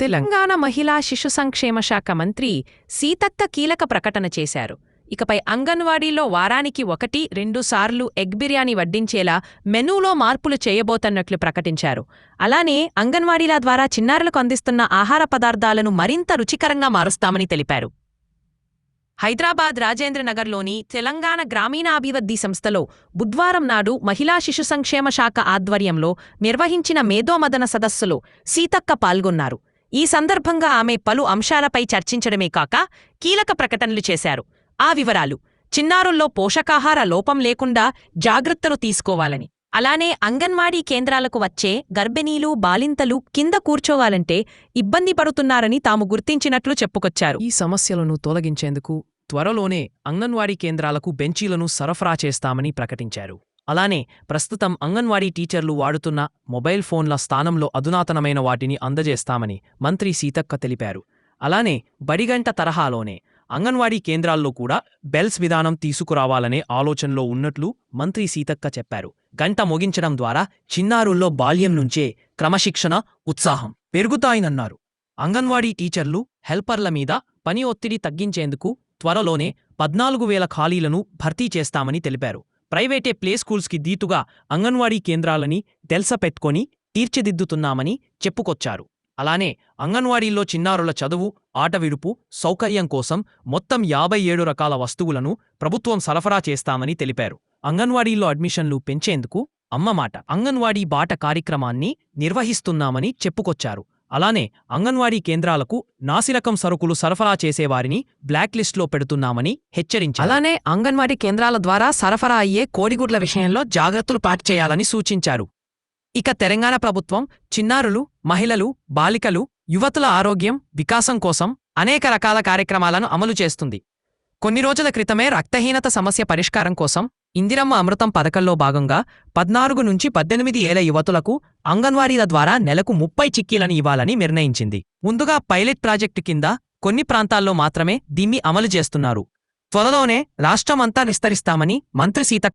తెలంగాణ మహిళా శిశు సంక్షేమ శాఖ మంత్రి సీతక్క కీలక ప్రకటన చేశారు. ఇకపై అంగన్వాడీలో వారానికి ఒకటి రెండుసార్లు ఎగ్ బిర్యానీ వడ్డించేలా మెనూలో మార్పులు చేయబోతున్నట్లు ప్రకటించారు. అలానే అంగన్వాడీల ద్వారా చిన్నారులకు అందిస్తున్న ఆహార పదార్థాలను మరింత రుచికరంగా మారుస్తామని తెలిపారు. హైదరాబాద్ రాజేంద్రనగర్లోని తెలంగాణ గ్రామీణాభివృద్ధి సంస్థలో బుధవారం నాడు మహిళా శిశు సంక్షేమ శాఖ ఆధ్వర్యంలో నిర్వహించిన మేధోమదన సదస్సులో సీతక్క పాల్గొన్నారు. ఈ సందర్భంగా ఆమె పలు అంశాలపై చర్చించడమే కాక కీలక ప్రకటనలు చేశారు. ఆ వివరాలు చిన్నారుల్లో పోషకాహార లోపం లేకుండా జాగ్రత్తలు తీసుకోవాలని. అలానే అంగన్వాడీ కేంద్రాలకు వచ్చే గర్భిణీలు బాలింతలు కింద కూర్చోవాలంటే ఇబ్బంది పడుతున్నారని తాము గుర్తించినట్లు చెప్పుకొచ్చారు. ఈ సమస్యలను తొలగించేందుకు త్వరలోనే అంగన్వాడీ కేంద్రాలకు బెంచీలను సరఫరా చేస్తామని ప్రకటించారు. అలానే ప్రస్తుతం అంగన్వాడీ టీచర్లు వాడుతున్న మొబైల్ ఫోన్ల స్థానంలో అధునాతనమైన వాటిని అందజేస్తామని మంత్రి సీతక్క తెలిపారు. అలానే బడిగంట తరహాలోనే అంగన్వాడీ కేంద్రాల్లో కూడా బెల్స్ విధానం తీసుకురావాలనే ఆలోచనలో ఉన్నట్లు మంత్రి సీతక్క చెప్పారు. గంట ముగించడం ద్వారా చిన్నారుల్లో బాల్యం నుంచే క్రమశిక్షణ ఉత్సాహం పెరుగుతాయనన్నారు. అంగన్వాడీ టీచర్లు హెల్పర్ల మీద పని ఒత్తిడి తగ్గించేందుకు త్వరలోనే పద్నాలుగు వేల ఖాళీలను భర్తీ చేస్తామని తెలిపారు. ప్రైవేటే ప్లే స్కూల్స్కి దీటుగా అంగన్వాడీ కేంద్రాలని తెల్సపెట్టుకొని తీర్చిదిద్దుతున్నామని చెప్పుకొచ్చారు. అలానే అంగన్వాడీల్లో చిన్నారుల చదువు ఆట విడుపు సౌకర్యం కోసం మొత్తం యాభై ఏడు రకాల వస్తువులను ప్రభుత్వం సరఫరా చేస్తామని తెలిపారు. అంగన్వాడీల్లో అడ్మిషన్లు పెంచేందుకు అమ్మమాట అంగన్వాడీ బాట కార్యక్రమాన్ని నిర్వహిస్తున్నామని చెప్పుకొచ్చారు. అలానే అంగన్వాడీ కేంద్రాలకు నాసిరకం సరుకులు సరఫరా చేసేవారిని బ్లాక్ లిస్ట్లో పెడుతున్నామని హెచ్చరించారు. అలానే అంగన్వాడీ కేంద్రాల ద్వారా సరఫరా అయ్యే కోడిగుడ్ల విషయంలో జాగ్రత్తలు పాటు చేయాలని సూచించారు. ఇక తెలంగాణ ప్రభుత్వం చిన్నారులు మహిళలు బాలికలు యువతుల ఆరోగ్యం వికాసం కోసం అనేక రకాల కార్యక్రమాలను అమలు చేస్తుంది. కొన్ని రోజుల క్రితమే రక్తహీనత సమస్య పరిష్కారం కోసం ఇందిరమ్మ అమృతం పథకంలో భాగంగా పద్నాలుగు నుంచి పద్దెనిమిది ఏళ్ళ యువతులకు అంగన్వాడీల ద్వారా నెలకు ముప్పై చిక్కీలను ఇవ్వాలని నిర్ణయించింది. ముందుగా పైలట్ ప్రాజెక్టు కింద కొన్ని ప్రాంతాల్లో మాత్రమే దీన్ని అమలు చేస్తున్నారు. త్వరలోనే రాష్ట్రమంతా విస్తరిస్తామని మంత్రి సీత